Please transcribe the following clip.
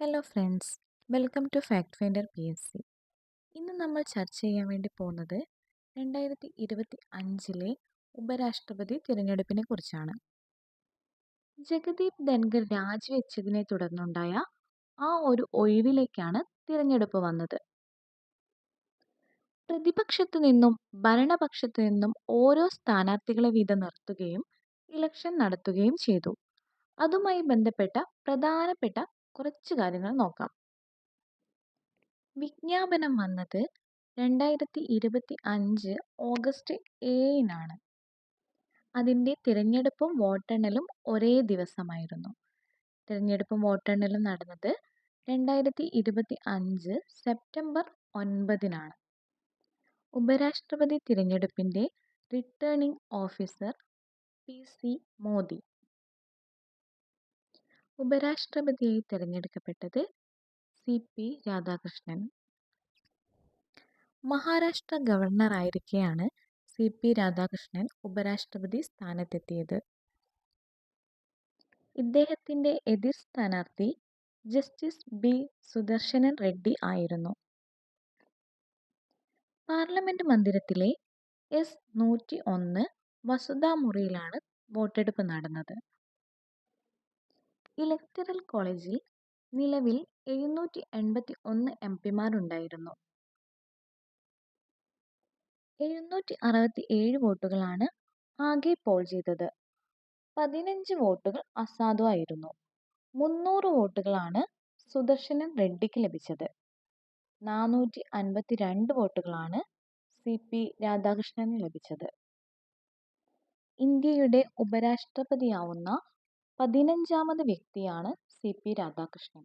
Hello friends welcome to fact finder P S C ഇന്ന് നമ്മൾ ചർച്ച ചെയ്യാൻ വേണ്ടി പോകുന്നത് രണ്ടായിരത്തി ഇരുപത്തി അഞ്ചിലെ ഉപരാഷ്ട്രപതി തിരഞ്ഞെടുപ്പിനെ കുറിച്ചാണ്. ജഗദീപ് ധൻഖർ രാജിവെച്ചതിനെ തുടർന്നുണ്ടായ ആ ഒരു ഒഴിവിലേക്കാണ് തിരഞ്ഞെടുപ്പ് വന്നത്. പ്രതിപക്ഷത്തു നിന്നും ഭരണപക്ഷത്തു നിന്നും ഓരോ സ്ഥാനാർത്ഥികളെ വിധ നിർത്തുകയും ഇലക്ഷൻ നടത്തുകയും ചെയ്തു. അതുമായി ബന്ധപ്പെട്ട പ്രധാനപ്പെട്ട കുറച്ച് കാര്യങ്ങൾ നോക്കാം. വിജ്ഞാപനം വന്നത് രണ്ടായിരത്തി ഇരുപത്തി അഞ്ച് ഓഗസ്റ്റ് ഏഴിനാണ്. അതിന്റെ തിരഞ്ഞെടുപ്പും വോട്ടെണ്ണലും ഒരേ ദിവസമായിരുന്നു. തിരഞ്ഞെടുപ്പും വോട്ടെണ്ണലും നടന്നത് രണ്ടായിരത്തി ഇരുപത്തി അഞ്ച് സെപ്റ്റംബർ ഒൻപതിനാണ്. ഉപരാഷ്ട്രപതി തിരഞ്ഞെടുപ്പിന്റെ returning officer P C Modi. ഉപരാഷ്ട്രപതിയായി തിരഞ്ഞെടുക്കപ്പെട്ടത് സി. പി. രാധാകൃഷ്ണൻ. മഹാരാഷ്ട്ര ഗവർണറായിരിക്കെയാണ് സി. പി. രാധാകൃഷ്ണൻ ഉപരാഷ്ട്രപതി സ്ഥാനത്തെത്തിയത്. ഇദ്ദേഹത്തിന്റെ എതിർ സ്ഥാനാർത്ഥി ജസ്റ്റിസ് ബി. സുദർശനൻ റെഡ്ഡി ആയിരുന്നു. പാർലമെന്റ് മന്ദിരത്തിലെ എസ്. നൂറ്റി ഒന്ന് വസുധാ മുറിയിലാണ് വോട്ടെടുപ്പ് നടന്നത്. ഇലക്ടറൽ കോളേജിൽ നിലവിൽ എഴുന്നൂറ്റി എൺപത്തി ഒന്ന് എം പിമാരുണ്ടായിരുന്നു. എഴുന്നൂറ്റി അറുപത്തി ഏഴ് വോട്ടുകളാണ് ആകെ പോൾ ചെയ്തത്. പതിനഞ്ച് വോട്ടുകൾ അസാധുവായിരുന്നു. മുന്നൂറ് വോട്ടുകളാണ് സുദർശനൻ റെഡ്ഡിക്ക് ലഭിച്ചത്. നാനൂറ്റി അൻപത്തി രണ്ട് വോട്ടുകളാണ് സി പി രാധാകൃഷ്ണന് ലഭിച്ചത്. ഇന്ത്യയുടെ ഉപരാഷ്ട്രപതിയാവുന്ന പതിനഞ്ചാമത് വ്യക്തിയാണ് സി പി രാധാകൃഷ്ണൻ.